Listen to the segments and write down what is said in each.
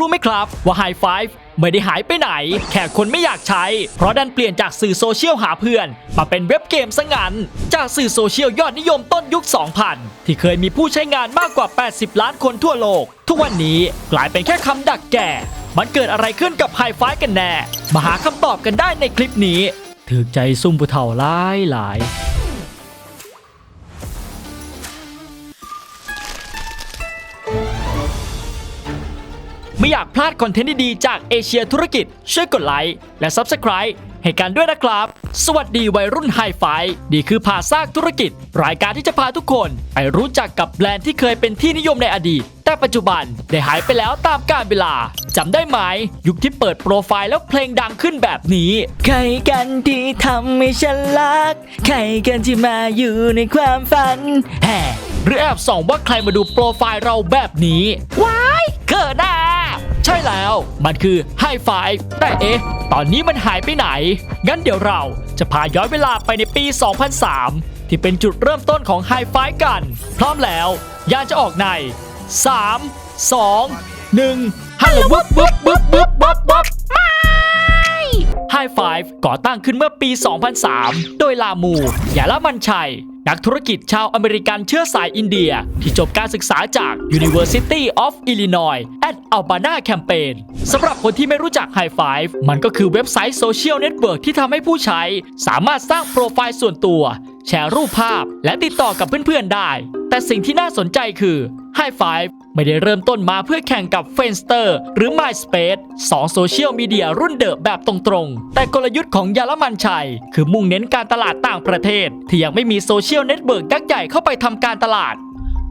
รู้ไหมครับว่า High Five ไม่ได้หายไปไหน แค่คนไม่อยากใช้ เพราะดันเปลี่ยนจากสื่อโซเชียลหาเพื่อน มาเป็นเว็บเกมซะงั้น จากสื่อโซเชียลยอดนิยมต้นยุค 2000 ที่เคยมีผู้ใช้งานมากกว่า 80 ล้านคนทั่วโลก ทุกวันนี้กลายเป็นแค่คำดักแก่ มันเกิดอะไรขึ้นกับ High Five กันแน่ มาหาคำตอบกันได้ในคลิปนี้ ถือใจซุ่มผู้เฒ่าหลายหลาย อยากพลาดคอนเทนต์ดีๆจากเอเชียธุรกิจ ช่วยกดไลค์และ Subscribe ให้กันด้วยนะครับ สวัสดีวัยรุ่นไฮไฟดีคือพาสร้างธุรกิจ รายการที่จะพาทุกคน ไปรู้จักกับแบรนด์ที่เคยเป็นที่นิยมในอดีต แต่ปัจจุบันได้หายไปแล้วตามกาลเวลาจำได้ไหม ยุคที่เปิดโปรไฟล์แล้วเพลงดังขึ้นแบบนี้ ใครกันที่ทำให้ฉันรัก ใครกันที่มาอยู่ในความฝันแห่หรือแอบส่องว่าใครมาดูโปรไฟล์เราแบบนี้ ว้ายเกิดหน้า ใช่แล้ว มันคือไฮไฟแต่เอ๊ะ ตอนนี้มันหายไปไหน งั้นเดี๋ยวเราจะพาย้อนเวลาไปในปี 2003 ที่เป็นจุดเริ่มต้นของไฮไฟกัน พร้อมแล้ว ยานจะออกใน 3 2 1ฮัลโหลบึ๊บบึ๊บบึ๊บบึ๊บบึ๊บ High Five ก่อตั้งขึ้นเมื่อปี 2003 โดยลามู ยาละมันชัย นักธุรกิจชาวอเมริกันเชื้อสายอินเดีย ที่จบการศึกษาจาก University of Illinois at Urbana Campaign สำหรับคนที่ไม่รู้จัก High Five มันก็คือเว็บไซต์โซเชียลเน็ตเวิร์กที่ทำให้ผู้ใช้ สามารถสร้างโปรไฟล์ส่วนตัว แชร์รูปภาพ และติดต่อกับเพื่อนๆได้ แต่สิ่งที่น่าสนใจคือ High Five ไม่ได้เริ่มต้นมาเพื่อแข่งกับ f r i e n d s t e r หรือ MySpace สองโซเชียลมีเดียรุ่นเดิมแบบตรงๆ แต่กลยุทธ์ของยาละมันชัย คือมุ่งเน้นการตลาดต่างประเทศ ที่ยังไม่มีโซเชียลเน็ตเวิร์กยักษ์ใหญ่เข้าไปทำการตลาด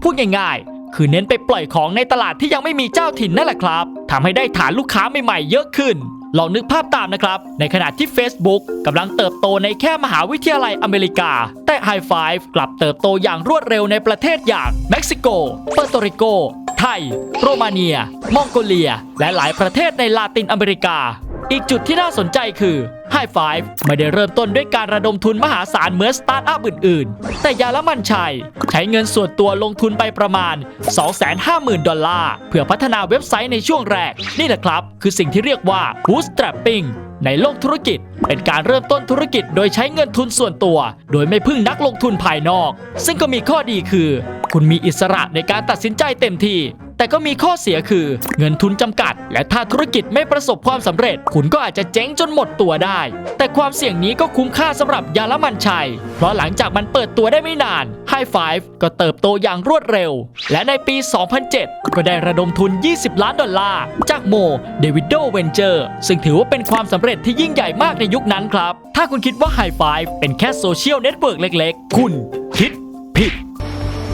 พูดง่ายๆ คือเน้นไปปล่อยของในตลาดที่ยังไม่มีเจ้าถิ่นนั่นแหละครับทำให้ได้ฐานลูกค้าใหม่ๆ เยอะขึ้น ลองนึกภาพตามนะครับ ในขณะที่ Facebook กำลังเติบโตในแค่มหาวิทยาลัยอเมริกา แต่ High Five กลับเติบโตอย่างรวดเร็วในประเทศอย่างเม็กซิโกเปอร์โตริโก ไทย โรมาเนีย มองโกเลีย และหลายประเทศในลาตินอเมริกา อีกจุดที่น่าสนใจคือ High Five ไม่ได้เริ่มต้นด้วยการระดมทุนมหาศาลเหมือนสตาร์ทอัพอื่นๆ แต่ยาละมันชัย ใช้เงินส่วนตัวลงทุนไปประมาณ 250,000 ดอลลาร์ เพื่อพัฒนาเว็บไซต์ในช่วงแรก นี่แหละครับ คือสิ่งที่เรียกว่า bootstrapping ในโลกธุรกิจ เป็นการเริ่มต้นธุรกิจโดยใช้เงินทุนส่วนตัว โดยไม่พึ่งนักลงทุนภายนอก ซึ่งก็มีข้อดีคือ คุณมีอิสระในการตัดสินใจเต็มที่ แต่ก็มีข้อเสียคือเงินทุนจำกัด และถ้าธุรกิจไม่ประสบความสำเร็จ คุณก็อาจจะเจ๊งจนหมดตัวได้ แต่ความเสี่ยงนี้ก็คุ้มค่าสำหรับยาละมันชัย เพราะหลังจากมันเปิดตัวได้ไม่นาน High Five ก็เติบโตอย่างรวดเร็ว และในปี 2007 ก็ได้ระดมทุน 20 ล้านดอลลาร์ จากโมเดวิดโดเวนเจอร์ซึ่งถือว่าเป็นความสำเร็จที่ยิ่งใหญ่มากในยุคนั้นครับ ถ้าคุณคิดว่า High Five เป็นแค่โซเชียลเน็ตเวิร์กเล็กๆ คุณคิดผิด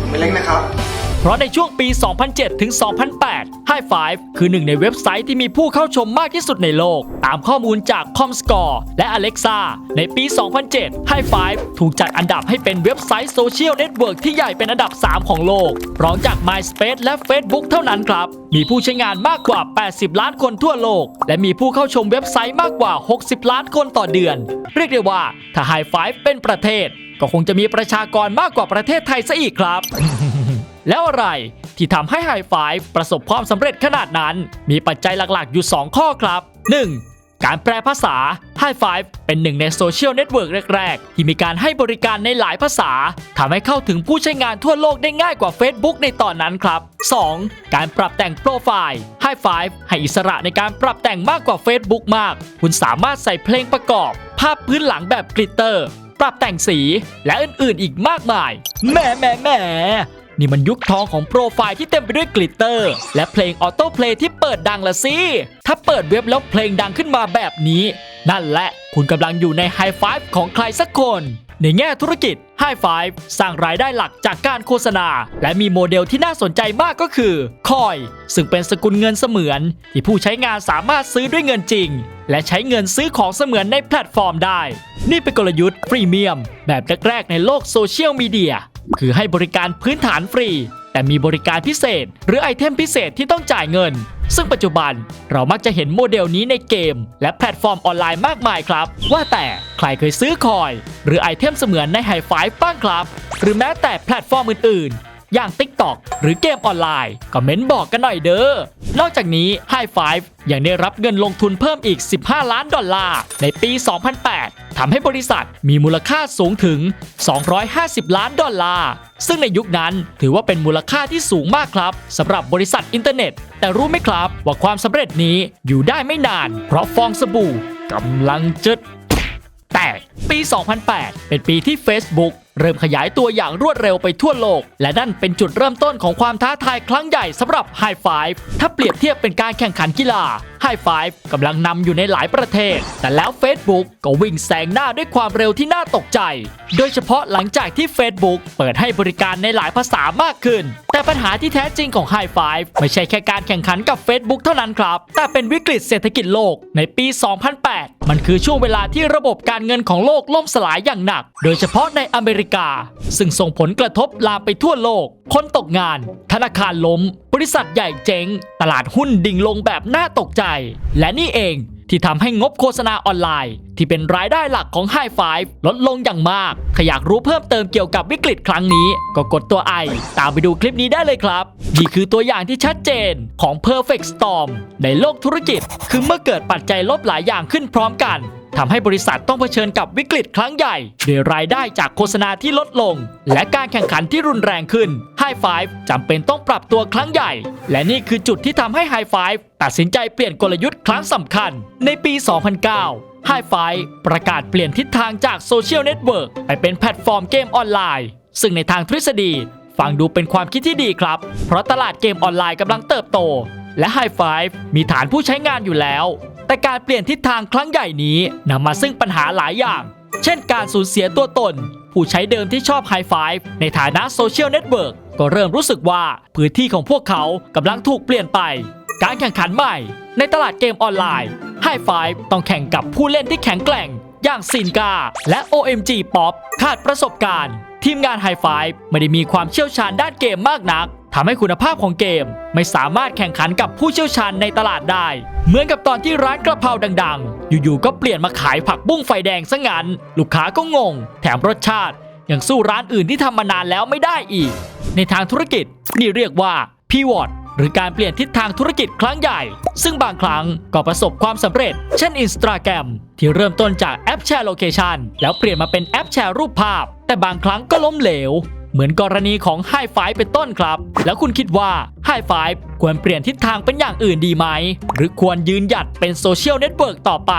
ไม่เล็กนะครับ เพราะในช่วงปี 2007 ถึง 2008 High Five คือหนึ่งในเว็บไซต์ที่มีผู้เข้าชมมากที่สุดในโลก ตามข้อมูลจาก ComScore และ Alexa ในปี 2007 High Five ถูกจัดอันดับให้เป็นเว็บไซต์โซเชียลเน็ตเวิร์กที่ใหญ่เป็นอันดับ 3 ของโลก รองจาก MySpace และ Facebook เท่านั้นครับ มีผู้ใช้งานมากกว่า 80 ล้านคนทั่วโลก และมีผู้เข้าชมเว็บไซต์มากกว่า 60 ล้านคนต่อเดือน เรียกได้ว่าถ้า High Five เป็นประเทศ ก็คงจะมีประชากรมากกว่าประเทศไทยซะอีกครับ แล้วอะไรที่ทำให้ High Five ประสบความสำเร็จขนาดนั้น มีปัจจัยหลักๆ อยู่ 2 ข้อครับ 1. การแปลภาษา High Five เป็นหนึ่งในโซเชียลเน็ตเวิร์กแรก ๆ ที่มีการให้บริการในหลายภาษาทำให้เข้าถึงผู้ใช้งานทั่วโลกได้ง่ายกว่า Facebook ในตอนนั้นครับ 2. การปรับแต่งโปรไฟล์ High Five ให้อิสระในการปรับแต่งมากกว่า Facebook มาก คุณสามารถใส่เพลงประกอบ ภาพพื้นหลังแบบกลิตเตอร์ ปรับแต่งสีและอื่นๆ อีกมากมายแหมแหมแหม นี่มันยุคทองของโปรไฟล์ที่เต็มไปด้วยกลิตเตอร์ และเพลงออโต้เพลย์ที่เปิดดังละสิ ถ้าเปิดเว็บแล้วเพลงดังขึ้นมาแบบนี้ นั่นแหละ คุณกำลังอยู่ในไฮไฟฟ์ของใครสักคน ในแง่ธุรกิจ High Five สร้างรายได้หลักจากการโฆษณา และมีโมเดลที่น่าสนใจมากก็คือ คอย ซึ่งเป็นสกุลเงินเสมือน ที่ผู้ใช้งานสามารถซื้อด้วยเงินจริง และใช้เงินซื้อของเสมือนในแพลตฟอร์มได้ นี่เป็นกลยุทธ์ฟรีเมียม แบบแรกๆในโลกโซเชียลมีเดียคือให้บริการพื้นฐานฟรี แต่มีบริการพิเศษ หรือไอเทมพิเศษที่ต้องจ่ายเงิน ซึ่งปัจจุบันเรามักจะเห็นโมเดลนี้ในเกม และแพลตฟอร์มออนไลน์มากมายครับ ว่าแต่ใครเคยซื้อคอย หรือไอเทมเสมือนในไฮไฟบ้างครับ หรือแม้แต่แพลตฟอร์มอื่นๆ อย่าง TikTok หรือเกมออนไลน์ก็เม้นบอกกันหน่อยเด้อนอกจากนี้ High Five ยังได้รับเงินลงทุนเพิ่มอีก 15 ล้านดอลลาร์ในปี 2008 ทำให้บริษัทมีมูลค่าสูงถึง 250 ล้านดอลลาร์ซึ่งในยุคนั้นถือว่าเป็นมูลค่าที่สูงมากครับสำหรับบริษัทอินเทอร์เน็ต แต่รู้ไหมครับ ว่าความสำเร็จนี้อยู่ได้ไม่นาน เพราะฟองสบู่กำลังจะแตกปี 2008 เป็นปีที่ Facebook เริ่มขยายตัวอย่างรวดเร็วไปทั่วโลก และนั่นเป็นจุดเริ่มต้นของความท้าทายครั้งใหญ่สำหรับ High Five ถ้าเปรียบเทียบเป็นการแข่งขันกีฬา High Five กำลังนำอยู่ในหลายประเทศ แต่แล้ว Facebook ก็วิ่งแซงหน้าด้วยความเร็วที่น่าตกใจ โดยเฉพาะหลังจากที่ Facebook เปิดให้บริการในหลายภาษามากขึ้น แต่ปัญหาที่แท้จริงของ High Five ไม่ใช่แค่การแข่งขันกับ Facebook เท่านั้นครับ แต่เป็นวิกฤตเศรษฐกิจโลกในปี 2008 มันคือช่วงเวลาที่ระบบการเงินของโลกล่มสลายอย่างหนัก โดยเฉพาะในอเมริกา ซึ่งส่งผลกระทบลามไปทั่วโลกคนตกงาน ธนาคารล้ม บริษัทใหญ่เจ๊ง ตลาดหุ้นดิ่งลงแบบน่าตกใจ และนี่เองที่ทำให้งบโฆษณาออนไลน์ ที่เป็นรายได้หลักของ High Five ลดลงอย่างมาก ถ้าอยากรู้เพิ่มเติมเกี่ยวกับวิกฤตครั้งนี้ ก็กดตัวไอ ตามไปดูคลิปนี้ได้เลยครับ นี่คือตัวอย่างที่ชัดเจนของ Perfect Storm ในโลกธุรกิจ คือเมื่อเกิดปัจจัยลบหลายอย่างขึ้นพร้อมกัน ทำให้บริษัทต้องเผชิญกับวิกฤตครั้งใหญ่ด้วยรายได้จากโฆษณาที่ลดลง และการแข่งขันที่รุนแรงขึ้น High Five จำเป็นต้องปรับตัวครั้งใหญ่ และนี่คือจุดที่ทำให้ High Five ตัดสินใจเปลี่ยนกลยุทธ์ครั้งสำคัญ ในปี 2009 h i f i ประกาศเปลี่ยนทิศทางจากโซเชียลเน็ตเวิร์กไปเป็นแพลตฟอร์มเกมออนไลน์ ซึ่งในทางทฤษฎี ฟังดูเป็นความคิดที่ดีครับ เพราะตลาดเกมออนไลน์กำลังเติบโต และ h i f i มีฐานผู้ใช้งานอยู่แล้ว แต่การเปลี่ยนทิศทางครั้งใหญ่นี้นำมาซึ่งปัญหาหลายอย่าง เช่นการสูญเสียตัวตน ผู้ใช้เดิมที่ชอบ High Five ในฐานะโซเชียลเน็ตเวิร์กก็เริ่มรู้สึกว่าพื้นที่ของพวกเขากำลังถูกเปลี่ยนไป การแข่งขันใหม่ ในตลาดเกมออนไลน์ High Five ต้องแข่งกับผู้เล่นที่แข็งแกร่ง อย่างซินกาและ OMG Pop ขาดประสบการณ์ ทีมงาน High Five ไม่ได้มีความเชี่ยวชาญด้านเกมมากนัก ทำให้คุณภาพของเกมไม่สามารถแข่งขันกับผู้เชี่ยวชาญในตลาดได้ เหมือนกับตอนที่ร้านกระเพราดัง ๆ อยู่ๆก็เปลี่ยนมาขายผักบุ้งไฟแดงซะงั้น ลูกค้าก็งง แถมรสชาติยังสู้ร้านอื่นที่ทำมานานแล้วไม่ได้อีก ในทางธุรกิจนี่เรียกว่า Pivot หรือการเปลี่ยนทิศทางธุรกิจครั้งใหญ่ ซึ่งบางครั้งก็ประสบความสำเร็จ เช่น Instagram ที่เริ่มต้นจากแอปแชร์โลเคชันแล้วเปลี่ยนมาเป็นแอปแชร์รูปภาพ แต่บางครั้งก็ล้มเหลว เหมือนกรณีของ High Five เป็นต้นครับ แล้วคุณคิดว่า High Five ควรเปลี่ยนทิศทางเป็นอย่างอื่นดีไหม หรือควรยืนหยัดเป็นโซเชียลเน็ตเวิร์กต่อไป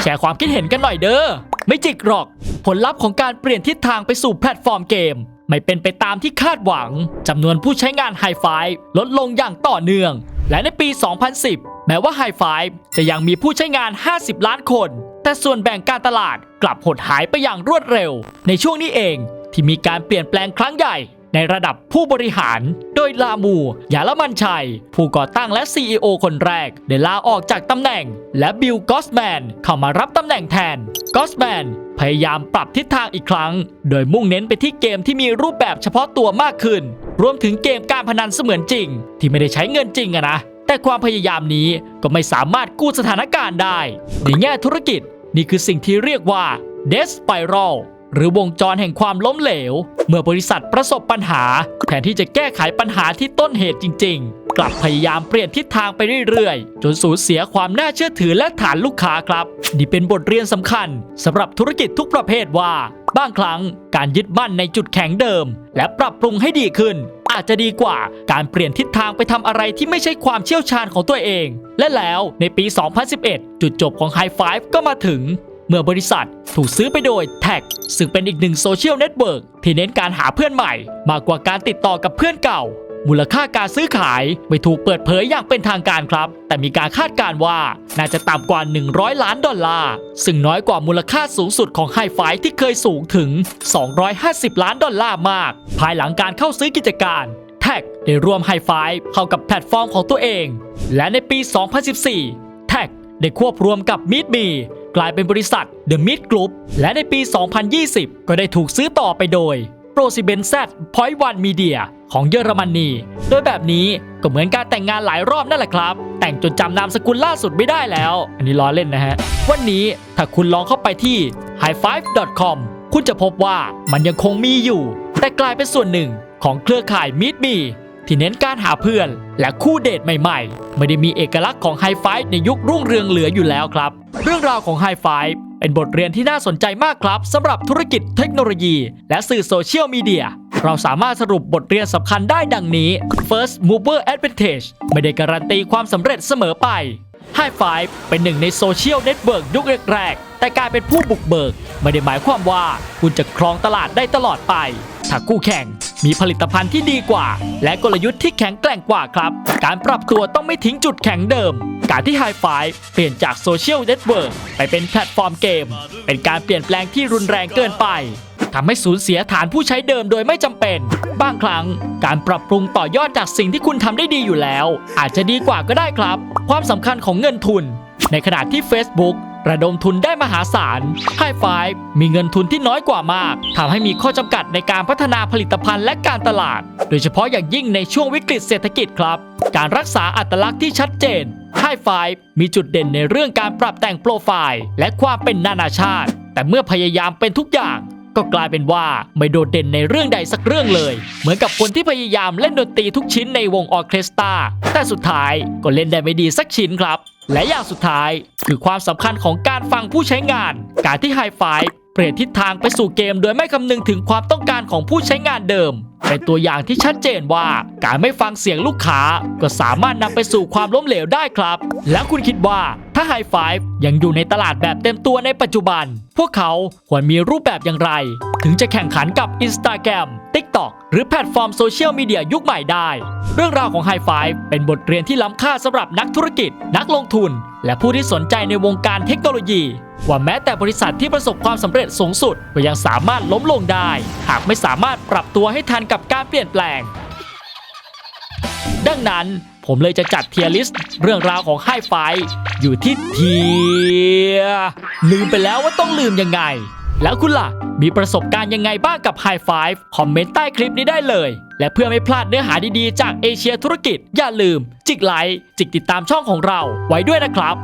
แชร์ความคิดเห็นกันหน่อยเด้อไม่จิกหรอก ผลลัพธ์ของการเปลี่ยนทิศทางไปสู่แพลตฟอร์มเกม ไม่เป็นไปตามที่คาดหวังจำนวนผู้ใช้งาน High Five ลดลงอย่างต่อเนื่อง และในปี 2010 แม้ว่า High Five จะยังมีผู้ใช้งาน 50 ล้านคน แต่ส่วนแบ่งการตลาดกลับหดหายไปอย่างรวดเร็ว ในช่วงนี้เอง ที่มีการเปลี่ยนแปลงครั้งใหญ่ ในระดับผู้บริหาร โดยลามูยาละมันชัย ผู้ก่อตั้งและ CEO คนแรก ได้ลาออกจากตำแหน่ง และบิลกอสแมนเข้ามารับตำแหน่งแทนกอสแมนพยายามปรับทิศทางอีกครั้ง โดยมุ่งเน้นไปที่เกมที่มีรูปแบบเฉพาะตัวมากขึ้น รวมถึงเกมการพนันเสมือนจริง ที่ไม่ได้ใช้เงินจริงอะนะ แต่ความพยายามนี้ก็ไม่สามารถกู้สถานการณ์ได้ ในแง่ธุรกิจนี่คือสิ่งที่เรียกว่า Death Spiral หรือวงจรแห่งความล้มเหลว เมื่อบริษัทประสบปัญหา แทนที่จะแก้ไขปัญหาที่ต้นเหตุจริง ๆ กลับพยายามเปลี่ยนทิศทางไปเรื่อยๆ จนสูญเสียความน่าเชื่อถือและฐานลูกค้าครับ นี่เป็นบทเรียนสำคัญสำหรับธุรกิจทุกประเภทว่า บางครั้งการยึดมั่นในจุดแข็งเดิม และปรับปรุงให้ดีขึ้น อาจจะดีกว่าการเปลี่ยนทิศทางไปทำอะไรที่ไม่ใช่ความเชี่ยวชาญของตัวเอง และแล้วในปี 2011 จุดจบของ High Five ก็มาถึง เมื่อบริษัทถูกซื้อไปโดย Tag ซึ่งเป็นอีกหนึ่งโซเชียลเน็ตเวิร์กที่เน้นการหาเพื่อนใหม่ มากกว่าการติดต่อกับเพื่อนเก่า มูลค่าการซื้อขายไม่ถูกเปิดเผยอย่างเป็นทางการครับ แต่มีการคาดการณ์ว่าน่าจะต่ำกว่า 100 ล้านดอลลาร์ซึ่งน้อยกว่ามูลค่าสูงสุดของไฮไฟที่เคยสูงถึง 250 ล้านดอลลาร์มาก ภายหลังการเข้าซื้อกิจการแท็กได้รวมไฮไฟเข้ากับแพลตฟอร์มของตัวเอง และในปี 2014แท็กได้ควบรวมกับ Meet Me กลายเป็นบริษัท The Meet Group และในปี 2020 ก็ได้ถูกซื้อต่อไปโดย p r o s i b e n z Point One Media ของเยอรมนี โดยแบบนี้ก็เหมือนการแต่งงานหลายรอบนั่นแหละครับ แต่งจนจำนามสกุลล่าสุดไม่ได้แล้ว อันนี้ล้อเล่นนะฮะ วันนี้ถ้าคุณลองเข้าไปที่ highfive.com คุณจะพบว่ามันยังคงมีอยู่ แต่กลายเป็นส่วนหนึ่งของเครือข่ายมิดมี ที่เน้นการหาเพื่อน และคู่เดทใหม่ๆ ไม่ได้มีเอกลักษณ์ของไฮไฟในยุครุ่งเรืองเหลืออยู่แล้วครับ เรื่องราวของไฮไฟเป็นบทเรียนที่น่าสนใจมากครับสำหรับธุรกิจเทคโนโลยี และสื่อโซเชียลมีเดียเราสามารถสรุปบทเรียนสำคัญได้ดังนี้ First Mover Advantage ไม่ได้การันตีความสำเร็จเสมอไป High Five เป็นหนึ่งในโซเชียลเน็ตเวิร์กยุคแรกๆ แต่การเป็นผู้บุกเบิก ไม่ได้หมายความว่าคุณจะครองตลาดได้ตลอดไป ถ้าคู่แข่ง มีผลิตภัณฑ์ที่ดีกว่า และกลยุทธ์ที่แข็งแกร่งกว่าครับ การปรับตัวต้องไม่ทิ้งจุดแข็งเดิม การที่ High Five เปลี่ยนจากโซเชียลเน็ตเวิร์กไปเป็นแพลตฟอร์มเกม เป็นการเปลี่ยนแปลงที่รุนแรงเกินไปทำให้สูญเสียฐานผู้ใช้เดิมโดยไม่จำเป็น บางครั้งการปรับปรุงต่อยอดจากสิ่งที่คุณทำได้ดีอยู่แล้ว อาจจะดีกว่าก็ได้ครับ ความสำคัญของเงินทุน ในขณะที่ Facebook ระดมทุนได้มหาศาล High Five มีเงินทุนที่น้อยกว่ามากทำให้มีข้อจำกัดในการพัฒนาผลิตภัณฑ์และการตลาด โดยเฉพาะอย่างยิ่งในช่วงวิกฤตเศรษฐกิจครับ การรักษาอัตลักษณ์ที่ชัดเจน High Five มีจุดเด่นในเรื่องการปรับแต่งโปรไฟล์ และความเป็นนานาชาติ แต่เมื่อพยายามเป็นทุกอย่างก็กลายเป็นว่าไม่โดดเด่นในเรื่องใดสักเรื่องเลย เหมือนกับคนที่พยายามเล่นดนตรีทุกชิ้นในวงออเคสตราแต่สุดท้ายก็เล่นได้ไม่ดีสักชิ้นครับ และอย่างสุดท้ายคือความสำคัญของการฟังผู้ใช้งาน การที่ไฮไฟเปลี่ยนทิศทางไปสู่เกม โดยไม่คำนึงถึงความต้องการของผู้ใช้งานเดิม เป็นตัวอย่างที่ชัดเจนว่าการไม่ฟังเสียงลูกค้า ก็สามารถนำไปสู่ความล้มเหลวได้ครับ แล้วคุณคิดว่า ถ้าไฮไฟยังอยู่ในตลาดแบบเต็มตัวในปัจจุบัน พวกเขาควรมีรูปแบบอย่างไร ถึงจะแข่งขันกับ Instagram TikTok หรือแพลตฟอร์มโซเชียลมีเดียยุคใหม่ได้ เรื่องราวของ High Five เป็นบทเรียนที่ล้ำค่าสำหรับนักธุรกิจ นักลงทุน และผู้ที่สนใจในวงการเทคโนโลยี ว่าแม้แต่บริษัทที่ประสบความสำเร็จสูงสุด ก็ยังสามารถล้มลงได้ หากไม่สามารถปรับตัวให้ทันกับการเปลี่ยนแปลง ดังนั้น ผมเลยจะจัดเทียร์ลิสต์เรื่องราวของไฮไฟอยู่ที่เทียร์ลืมไปแล้วว่าต้องลืมยังไง แล้วคุณล่ะ มีประสบการณ์ยังไงบ้างกับไฮไฟคอมเมนต์ใต้คลิปนี้ได้เลย และเพื่อไม่พลาดเนื้อหาดีๆ จากเอเชียธุรกิจ อย่าลืม จิกไลค์จิกติดตามช่องของเราไว้ด้วยนะครับ